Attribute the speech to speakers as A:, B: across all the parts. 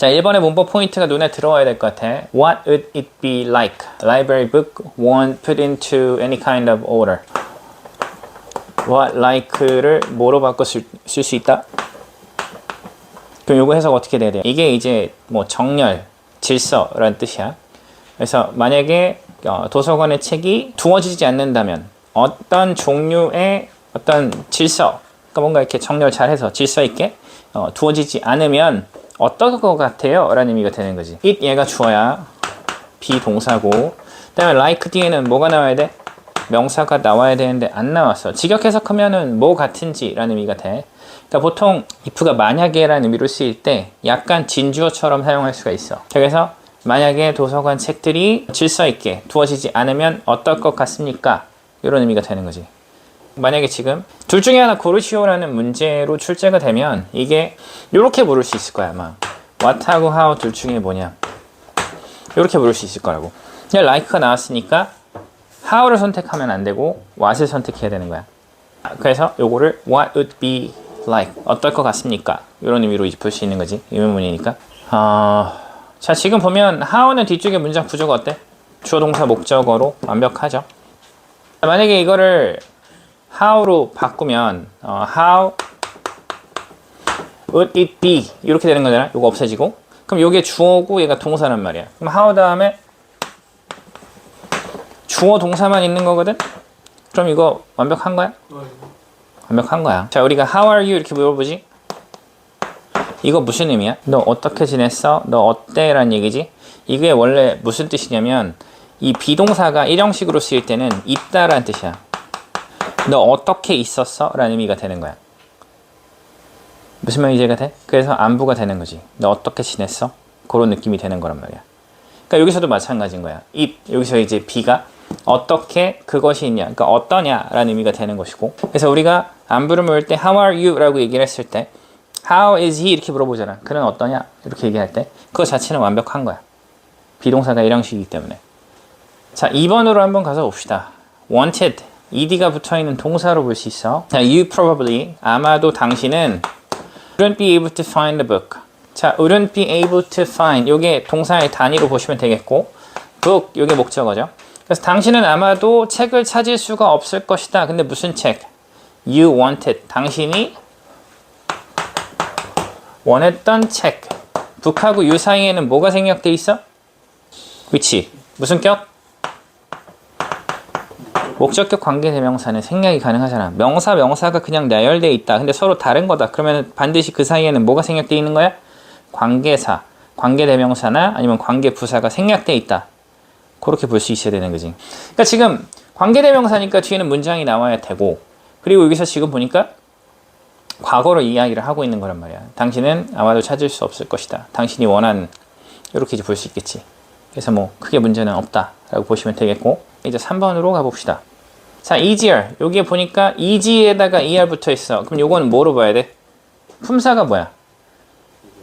A: 자, 1번의 문법 포인트가 눈에 들어와야 될 것 같아. What would it be like? Library book won't put into any kind of order. What like를 뭐로 바꿔 쓸 수 있다? 그럼 요거 해석 어떻게 돼야 돼요? 이게 이제 뭐 정렬, 질서라는 뜻이야. 그래서 만약에 어, 도서관의 책이 두어지지 않는다면 어떤 종류의 어떤 질서, 그러니까 뭔가 이렇게 정렬 잘해서 질서 있게 어, 두어지지 않으면 어떨 것 같아요? 라는 의미가 되는 거지. it 얘가 주어야 비동사고 그 다음에 like 뒤에는 뭐가 나와야 돼? 명사가 나와야 되는데 안 나왔어. 직역 해석하면은 뭐 같은지 라는 의미가 돼. 그러니까 보통 if가 만약에 라는 의미로 쓰일 때 약간 진주어처럼 사용할 수가 있어. 그래서 만약에 도서관 책들이 질서 있게 두어지지 않으면 어떨 것 같습니까? 이런 의미가 되는 거지. 만약에 지금 둘 중에 하나 고르시오라는 문제로 출제가 되면 이게 이렇게 물을 수 있을 거야 아마. what하고 how 둘 중에 뭐냐. 이렇게 물을 수 있을 거라고. 그냥 like가 나왔으니까 how를 선택하면 안 되고 what을 선택해야 되는 거야. 그래서 요거를 what would be like 어떨 것 같습니까? 이런 의미로 풀수 있는 거지 의문문이니까. 어, 자 지금 보면 how는 뒤쪽에 문장 구조가 어때? 주어 동사 목적어로 완벽하죠. 만약에 이거를 how로 바꾸면 어, how would it be 이렇게 되는 거잖아. 이거 없어지고 그럼 이게 주어고 얘가 동사란 말이야. 그럼 how 다음에 주어 동사만 있는 거거든. 그럼 이거 완벽한 거야? 완벽한 거야. 자, 우리가 how are you 이렇게 물어보지? 이거 무슨 의미야? 너 어떻게 지냈어? 너 어때? 라는 얘기지? 이게 원래 무슨 뜻이냐면 이 비동사가 일형식으로 쓰일 때는 있다라는 뜻이야. 너 어떻게 있었어? 라는 의미가 되는 거야. 무슨 말인지 이해가 돼? 그래서 안부가 되는 거지. 너 어떻게 지냈어? 그런 느낌이 되는 거란 말이야. 그러니까 여기서도 마찬가지인 거야. it 여기서 이제 be가 어떻게 그것이 있냐, 그러니까 어떠냐라는 의미가 되는 것이고. 그래서 우리가 안부를 물을 때 how are you?라고 얘기를 했을 때 how is he 이렇게 물어보잖아. 그는 어떠냐 이렇게 얘기할 때 그거 자체는 완벽한 거야. 비동사가 일형식이기 때문에. 자, 2번으로 한번 가서 봅시다. wanted ed가 붙어 있는 동사로 볼 수 있어. 자, you probably 아마도 당신은 wouldn't be able to find the book. 자, wouldn't be able to find 요게 동사의 단위로 보시면 되겠고 book 요게 목적어죠. 그래서 당신은 아마도 책을 찾을 수가 없을 것이다. 근데 무슨 책? You wanted. 당신이 원했던 책. 북하고 유 사이에는 뭐가 생략돼 있어? 위치. 무슨 격? 목적격 관계대명사는 생략이 가능하잖아. 명사, 명사가 그냥 나열돼 있다. 근데 서로 다른 거다. 그러면 반드시 그 사이에는 뭐가 생략돼 있는 거야? 관계사, 관계대명사나 아니면 관계부사가 생략돼 있다. 그렇게 볼 수 있어야 되는 거지. 그러니까 지금 관계대명사니까 뒤에는 문장이 나와야 되고, 그리고 여기서 지금 보니까 과거로 이야기를 하고 있는 거란 말이야. 당신은 아마도 찾을 수 없을 것이다. 당신이 원하는 이렇게 이제 볼 수 있겠지. 그래서 뭐 크게 문제는 없다라고 보시면 되겠고, 이제 3번으로 가봅시다. 자, easier. 여기에 보니까 easy에다가 er 붙어 있어. 그럼 요거는 뭐로 봐야 돼? 품사가 뭐야?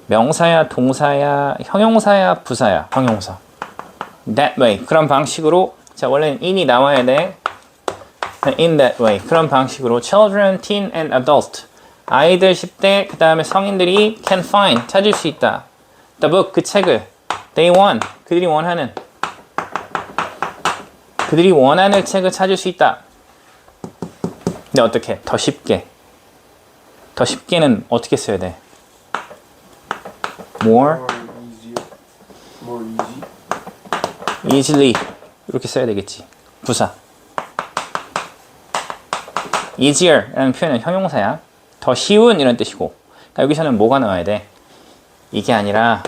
A: 명사야, 동사야, 형용사야, 부사야? 형용사. That way. 그런 방식으로 자, 원래는 in이 나와야 돼. In that way. 그런 방식으로 children, teen, and adult. 아이들 10대, 그 다음에 성인들이 can find, 찾을 수 있다. The book, 그 책을. They want, 그들이 원하는. 그들이 원하는 책을 찾을 수 있다. 근데 어떻게? 더 쉽게. 더 쉽게는 어떻게 써야 돼? More easily 이렇게 써야 되겠지. 부사. easier라는 표현은 형용사야. 더 쉬운 이런 뜻이고. 그러니까 여기서는 뭐가 나와야 돼? 이게 아니라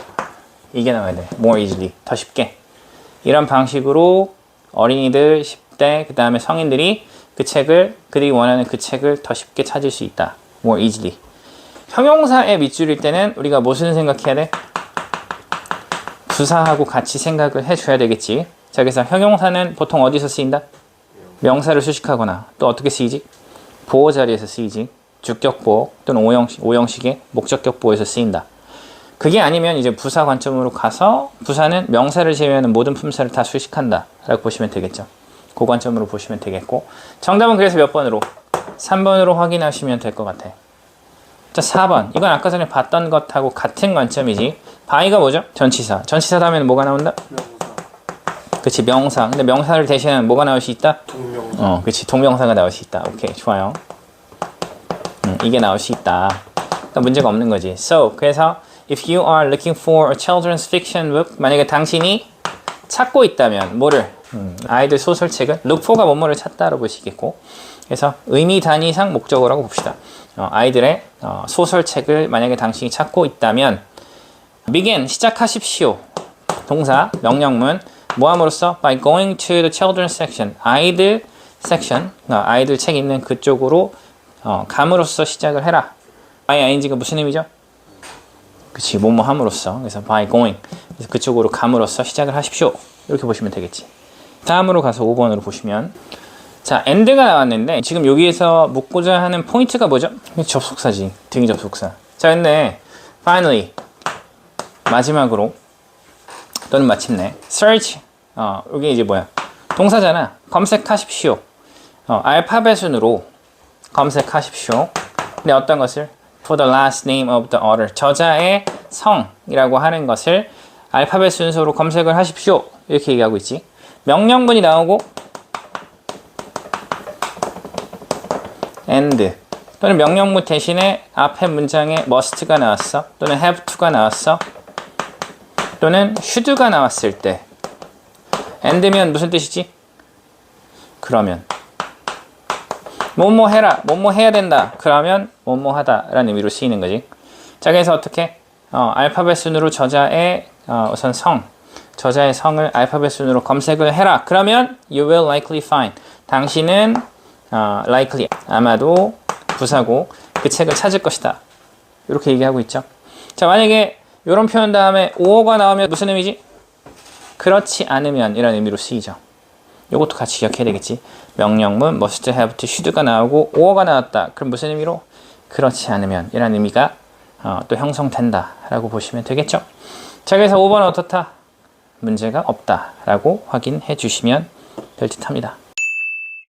A: 이게 나와야 돼. more easily. 더 쉽게. 이런 방식으로 어린이들 10대 그 다음에 성인들이 그 책을 그들이 원하는 그 책을 더 쉽게 찾을 수 있다. more easily. 형용사의 밑줄일 때는 우리가 무슨 생각해야 돼? 부사하고 같이 생각을 해줘야 되겠지. 자, 그래서 형용사는 보통 어디서 쓰인다? 명사를 수식하거나 또 어떻게 쓰이지? 보호 자리에서 쓰이지. 주격보 또는 오형식, 오형식의 목적격보에서 쓰인다. 그게 아니면 이제 부사 관점으로 가서 부사는 명사를 제외하는 모든 품사를 다 수식한다. 라고 보시면 되겠죠. 그 관점으로 보시면 되겠고. 정답은 그래서 몇 번으로? 3번으로 확인하시면 될 것 같아. 자, 4번. 이건 아까 전에 봤던 것하고 같은 관점이지. by가 뭐죠? 전치사. 전치사 다음에는 뭐가 나온다? 그치, 명사. 근데 명사를 대신하면 뭐가 나올 수 있다?
B: 동명사.
A: 어, 그치. 동명사가 나올 수 있다. 오케이, 좋아요. 음, 이게 나올 수 있다. 그러니까 문제가 없는 거지. So, 그래서 if you are looking for a children's fiction book, 만약에 당신이 찾고 있다면 뭐를? 음, 아이들 look for가 뭐뭐를 찾다로 보시겠고 그래서 의미 단위상 목적어라고 봅시다. 어, 아이들의 어, 소설책을 만약에 당신이 찾고 있다면 begin 시작하십시오. 동사 명령문 뭐함으로써 by going to the children's section 아이들 section 어, 아이들 책 있는 그쪽으로 어, 감으로써 시작을 해라. by ing가 무슨 의미죠? 그치 뭐뭐 함으로써 그래서 by going 그래서 그쪽으로 감으로써 시작을 하십시오. 이렇게 보시면 되겠지. 다음으로 가서 5번으로 보시면. 자 end가 나왔는데 지금 여기에서 묻고자 하는 포인트가 뭐죠? 접속사지 등이 접속사. 자 근데 finally 마지막으로 또는 마침내 search 어 이게 이제 뭐야? 동사잖아. 검색하십시오. 어, 알파벳 순으로 검색하십시오. 근데 어떤 것을? For the last name of the author 저자의 성이라고 하는 것을 알파벳 순서로 검색을 하십시오. 이렇게 얘기하고 있지 명령문이 나오고 and 또는 명령문 대신에 앞에 문장에 must가 나왔어. 또는 have to가 나왔어. 또는 should가 나왔을 때. and면 무슨 뜻이지? 그러면. 뭐뭐 해라 뭐뭐 해야 된다. 그러면 뭐뭐 하다 라는 의미로 쓰이는 거지. 자 그래서 어떻게? 어, 알파벳 순으로 저자의 어, 우선 성 저자의 성을 알파벳 순으로 검색을 해라 그러면 you will likely find 당신은 어, likely 아마도 부사고 그 책을 찾을 것이다 이렇게 얘기하고 있죠 자 만약에 이런 표현 다음에 5어가 나오면 무슨 의미지? 그렇지 않으면 이라는 의미로 쓰이죠. 이것도 같이 기억해야 되겠지. 명령문 must have to should가 나오고 5어가 나왔다. 그럼 무슨 의미로? 그렇지 않으면 이라는 의미가 어, 또 형성된다 라고 보시면 되겠죠. 자 그래서 5번 어떻다? 문제가 없다 라고 확인해 주시면 될 듯 합니다.